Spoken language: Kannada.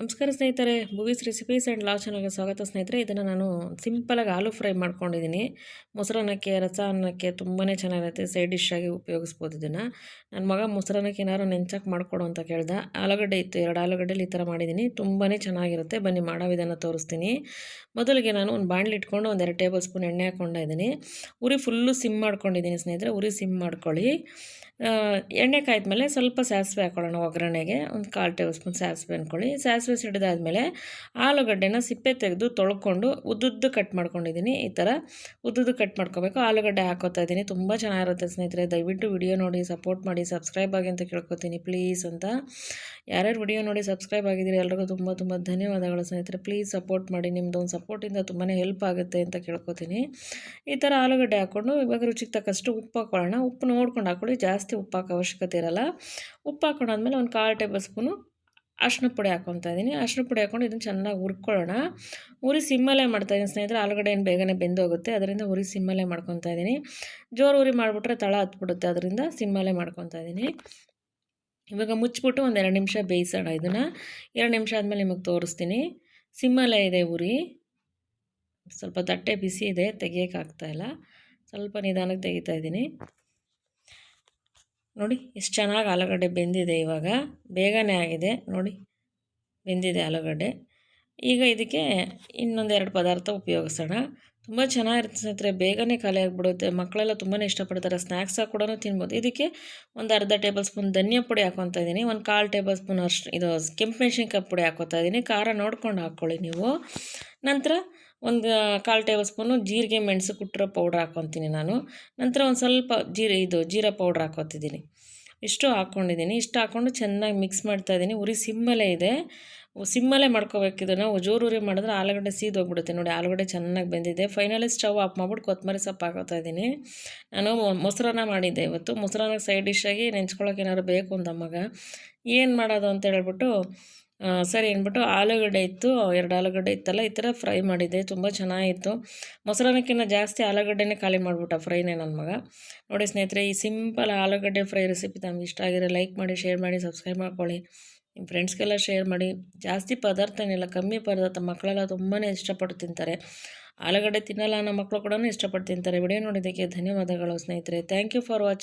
ನಮಸ್ಕಾರ ಸ್ನೇಹಿತರೆ ಮೂವೀಸ್ ರೆಸಿಪೀಸ್ ಆ್ಯಂಡ್ ಲಾ ಚಾನಲ್ಗೆ ಸ್ವಾಗತ ಸ್ನೇಹಿತರೆ. ಇದನ್ನು ನಾನು ಸಿಂಪಲಾಗಿ ಆಲೂ ಫ್ರೈ ಮಾಡ್ಕೊಂಡಿದ್ದೀನಿ. ಮೊಸರನ್ನಕ್ಕೆ ರಸ ಅನ್ನಕ್ಕೆ ತುಂಬಾ ಚೆನ್ನಾಗಿರುತ್ತೆ ಸೈಡ್ ಡಿಶ್ ಆಗಿ ಉಪಯೋಗಿಸ್ಬೋದು ಇದನ್ನು. ನನ್ನ ಮಗ ಮೊಸರನ್ನಕ್ಕೆ ಏನಾದ್ರು ನೆಂಚಕ್ಕೆ ಮಾಡಿಕೊಡು ಅಂತ ಕೇಳ್ದೆ. ಆಲೂಗಡ್ಡೆ ಇತ್ತು, ಎರಡು ಆಲೂಗಡ್ಡೆಲಿ ಈ ಥರ ಮಾಡಿದ್ದೀನಿ. ತುಂಬಾ ಚೆನ್ನಾಗಿರುತ್ತೆ. ಬನ್ನಿ, ಮಾಡೋ ವಿಧಾನ ತೋರಿಸ್ತೀನಿ. ಮೊದಲಿಗೆ ನಾನು ಒಂದು ಬಾಣಲಿ ಇಟ್ಕೊಂಡು ಒಂದೆರಡು ಟೇಬಲ್ ಸ್ಪೂನ್ ಎಣ್ಣೆ ಹಾಕ್ಕೊಂಡಿದ್ದೀನಿ ಉರಿ ಫುಲ್ಲು ಸಿಮ್ ಮಾಡ್ಕೊಂಡಿದ್ದೀನಿ ಸ್ನೇಹಿತರೆ, ಉರಿ ಸಿಮ್ ಮಾಡ್ಕೊಳ್ಳಿ. ಎಣ್ಣೆ ಕಾಯ್ದ್ಮೇಲೆ ಸ್ವಲ್ಪ ಸಾಸಿವೆ ಹಾಕೊಳ್ಳೋಣ ಒಗ್ಗರಣೆಗೆ. ಒಂದು ಕಾಲು ಟೇಬಲ್ ಸ್ಪೂನ್ ಸಾಸಿವೆ ಅಂದ್ಕೊಳ್ಳಿ ಸಾಸಿವೆ ಸಿಡಿದಾದ್ಮೇಲೆ ಆಲೂಗಡ್ಡೆನ ಸಿಪ್ಪೆ ತೆಗೆದು ತೊಳ್ಕೊಂಡು ಉದ್ದುದ್ದು ಕಟ್ ಮಾಡ್ಕೊಂಡಿದ್ದೀನಿ. ಈ ಥರ ಉದ್ದುದ್ದು ಕಟ್ ಮಾಡ್ಕೋಬೇಕು. ಆಲೂಗಡ್ಡೆ ಹಾಕೋತಾ ಇದ್ದೀನಿ. ತುಂಬ ಚೆನ್ನಾಗಿರುತ್ತೆ ಸ್ನೇಹಿತರೆ. ದಯವಿಟ್ಟು ವಿಡಿಯೋ ನೋಡಿ, ಸಪೋರ್ಟ್ ಮಾಡಿ, ಸಬ್ಸ್ಕ್ರೈಬ್ ಆಗಿ ಅಂತ ಕೇಳ್ಕೊತೀನಿ ಪ್ಲೀಸ್ ಅಂತ. ಯಾರ್ಯಾರು ವಿಡಿಯೋ ನೋಡಿ ಸಬ್ಸ್ಕ್ರೈಬ್ ಆಗಿದ್ದೀರಿ ಎಲ್ರಿಗೂ ತುಂಬ ತುಂಬ ಧನ್ಯವಾದಗಳು ಸ್ನೇಹಿತರೆ. ಪ್ಲೀಸ್ ಸಪೋರ್ಟ್ ಮಾಡಿ ನಿಮ್ಮದು ಒಂದು ಸಪೋರ್ಟಿಂದ ತುಂಬಾ ಹೆಲ್ಪ್ ಆಗುತ್ತೆ ಅಂತ ಕೇಳ್ಕೊತೀನಿ. ಈ ಥರ ಆಲೂಗಡ್ಡೆ ಹಾಕ್ಕೊಂಡು ಇವಾಗ ರುಚಿಗೆ ತಕ್ಕಷ್ಟು ಉಪ್ಪು ಹಾಕ್ಕೊಳ್ಳೋಣ ಉಪ್ಪು ನೋಡ್ಕೊಂಡು ಹಾಕ್ಕೊಳ್ಳಿ ಜಾಸ್ತಿ ಉಪ್ಪು ಹಾಕೋ ಅವಶ್ಯಕತೆ ಇರಲ್ಲ. ಉಪ್ಪು ಹಾಕೊಂಡಾದ್ಮೇಲೆ ಒಂದು ಕಾಲು ಟೇಬಲ್ ಸ್ಪೂನು ಅರ್ಶಿನ ಪುಡಿ ಹಾಕ್ಕೊತಾ ಇದ್ದೀನಿ. ಅರ್ಶಿನ ಪುಡಿ ಹಾಕ್ಕೊಂಡು ಇದನ್ನು ಚೆನ್ನಾಗಿ ಹುರ್ಕೊಳ್ಳೋಣ. ಉರಿ ಸಿಮ್ಮಲ್ಲೇ ಮಾಡ್ತಾಯಿದ್ದೀನಿ ಸ್ನೇಹಿತರೆ. ಆಲೂಗಡ್ಡೆ ಏನು ಬೇಗನೆ ಬೆಂದೋಗುತ್ತೆ. ಅದರಿಂದ ಉರಿ ಸಿಮ್ಮಲ್ಲೇ ಮಾಡ್ಕೊತಾ ಇದ್ದೀನಿ. ಜೋರು ಉರಿ ಮಾಡಿಬಿಟ್ರೆ ತಳ ಹತ್ಬಿಡುತ್ತೆ. ಅದರಿಂದ ಸಿಮ್ಮಲ್ಲೇ ಮಾಡ್ಕೊತಾ ಇದ್ದೀನಿ. ಇವಾಗ ಮುಚ್ಚಿಬಿಟ್ಟು ಒಂದು ಎರಡು ನಿಮಿಷ ಬೇಯಿಸೋಣ ಇದನ್ನು. ಎರಡು ನಿಮಿಷ ಆದಮೇಲೆ ನಿಮಗೆ ತೋರಿಸ್ತೀನಿ. ಸಿಮ್ಮಲ್ಲೇ ಇದೆ ಉರಿ. ಸ್ವಲ್ಪ ತಟ್ಟೆ ಬಿಸಿ ಇದೆ. ತೆಗಿಯೋಕ್ಕಾಗ್ತಾಯಿಲ್ಲ ಸ್ವಲ್ಪ ನಿಧಾನಕ್ಕೆ ತೆಗಿತಾ ಇದ್ದೀನಿ. ನೋಡಿ, ಎಷ್ಟು ಚೆನ್ನಾಗಿ ಆಲೂಗಡ್ಡೆ ಬೆಂದಿದೆ ಇವಾಗ. ಬೇಗನೆ ಆಗಿದೆ. ನೋಡಿ, ಬೆಂದಿದೆ ಆಲೂಗಡ್ಡೆ. ಈಗ ಇದಕ್ಕೆ ಇನ್ನೊಂದು ಎರಡು ಪದಾರ್ಥ ಉಪಯೋಗಿಸೋಣ. ತುಂಬ ಚೆನ್ನಾಗಿರುತ್ತೆ ಸ್ನೇಹಿತರೆ. ಬೇಗನೆ ಖಾಲಿ ಆಗಿಬಿಡುತ್ತೆ. ಮಕ್ಕಳೆಲ್ಲ ತುಂಬಾ ಇಷ್ಟಪಡ್ತಾರೆ. ಸ್ನ್ಯಾಕ್ಸಾಗಿ ಕೂಡ ತಿನ್ಬೋದು. ಇದಕ್ಕೆ ಒಂದು ಅರ್ಧ ಟೇಬಲ್ ಸ್ಪೂನ್ ಧನಿಯಾ ಪುಡಿ ಹಾಕೊತಾ ಇದ್ದೀನಿ. ಒಂದು ಕಾಲು ಟೇಬಲ್ ಸ್ಪೂನ್ ಅಷ್ಟು ಇದು ಕೆಂಪು ಮೆಣಸಿನ್ಕಾಯಿ ಪುಡಿ ಹಾಕೋತಾ ಇದ್ದೀನಿ. ಖಾರ ನೋಡ್ಕೊಂಡು ಹಾಕ್ಕೊಳ್ಳಿ ನೀವು. ನಂತರ ಒಂದು ಕಾಲು ಟೇಬಲ್ ಸ್ಪೂನು ಜೀರಿಗೆ ಮೆಣಸು ಕುಟ್ಟಿರೋ ಪೌಡ್ರ್ ಹಾಕ್ಕೊತೀನಿ ನಾನು. ನಂತರ ಒಂದು ಸ್ವಲ್ಪ ಜೀರೆ ಇದು ಜೀರಾ ಪೌಡ್ರ್ ಹಾಕ್ಕೊತಿದ್ದೀನಿ. ಇಷ್ಟು ಹಾಕ್ಕೊಂಡಿದ್ದೀನಿ. ಇಷ್ಟು ಹಾಕ್ಕೊಂಡು ಚೆನ್ನಾಗಿ ಮಿಕ್ಸ್ ಮಾಡ್ತಾಯಿದ್ದೀನಿ. ಉರಿ ಸಿಮ್ಮಲ್ಲೇ ಇದೆ. ಸಿಮ್ಮಲ್ಲೇ ಮಾಡ್ಕೋಬೇಕು ನಾವು ಜೋರೂರಿ ಮಾಡಿದ್ರೆ ಆಲೂಗಡ್ಡೆ ಸೀದೋಗ್ಬಿಡುತ್ತೆ ನೋಡಿ, ಆಲೂಗಡ್ಡೆ ಚೆನ್ನಾಗಿ ಬೆಂದಿದೆ. ಫೈನಲಿ ಸ್ಟವ್ ಆಫ್ ಮಾಡ್ಬಿಟ್ಟು ಕೊತ್ತಂಬರಿ ಸೊಪ್ಪು ಹಾಕೋತಾ ಇದ್ದೀನಿ. ನಾನು ಮೊಸರನ್ನ ಮಾಡಿದ್ದೆ ಇವತ್ತು. ಮೊಸರನ್ನ ಸೈಡ್ ಆಗಿ ನೆಂಚ್ಕೊಳ್ಳೋಕೆ ಏನಾದ್ರು ಬೇಕು ಅಂದಮ್ಮಗೆ ಏನು ಮಾಡೋದು ಅಂತ ಹೇಳ್ಬಿಟ್ಟು ಸರಿ ಅಂದ್ಬಿಟ್ಟು ಆಲೂಗಡ್ಡೆ ಇತ್ತು. ಎರಡು ಆಲೂಗಡ್ಡೆ ಇತ್ತಲ್ಲ, ಈ ಥರ ಫ್ರೈ ಮಾಡಿದ್ದೆ. ತುಂಬ ಚೆನ್ನಾಗಿತ್ತು. ಮೊಸರನ್ನಕ್ಕಿಂತ ಜಾಸ್ತಿ ಆಲೂಗಡ್ಡೆನೇ ಖಾಲಿ ಮಾಡಿಬಿಟ್ಟ ಫ್ರೈನೇ ನನ್ನ ಮಗ. ನೋಡಿ ಸ್ನೇಹಿತರೆ, ಈ ಸಿಂಪಲ್ ಆಲೂಗಡ್ಡೆ ಫ್ರೈ ರೆಸಿಪಿ ತಮ್ಗೆ ಇಷ್ಟ ಆಗಿರೋ ಲೈಕ್ ಮಾಡಿ ಶೇರ್ ಮಾಡಿ ಸಬ್ಸ್ಕ್ರೈಬ್ ಮಾಡ್ಕೊಳ್ಳಿ. ನಿಮ್ಮ ಫ್ರೆಂಡ್ಸ್ಗೆಲ್ಲ ಶೇರ್ ಮಾಡಿ. ಜಾಸ್ತಿ ಪದಾರ್ಥನೆಲ್ಲ ಕಮ್ಮಿ ಪದಾರ್ಥ ಮಕ್ಕಳೆಲ್ಲ ತುಂಬಾ ಇಷ್ಟಪಟ್ಟು ತಿಂತಾರೆ. ಆಲೂಗಡ್ಡೆ ತಿನ್ನಲ್ಲ ಅನ್ನೋ ಮಕ್ಕಳು ಕೂಡ ಇಷ್ಟಪಟ್ಟು ತಿಂತಾರೆ. ವಿಡಿಯೋ ನೋಡಿದ್ದಕ್ಕೆ ಧನ್ಯವಾದಗಳು ಸ್ನೇಹಿತರೆ. Thank you for watching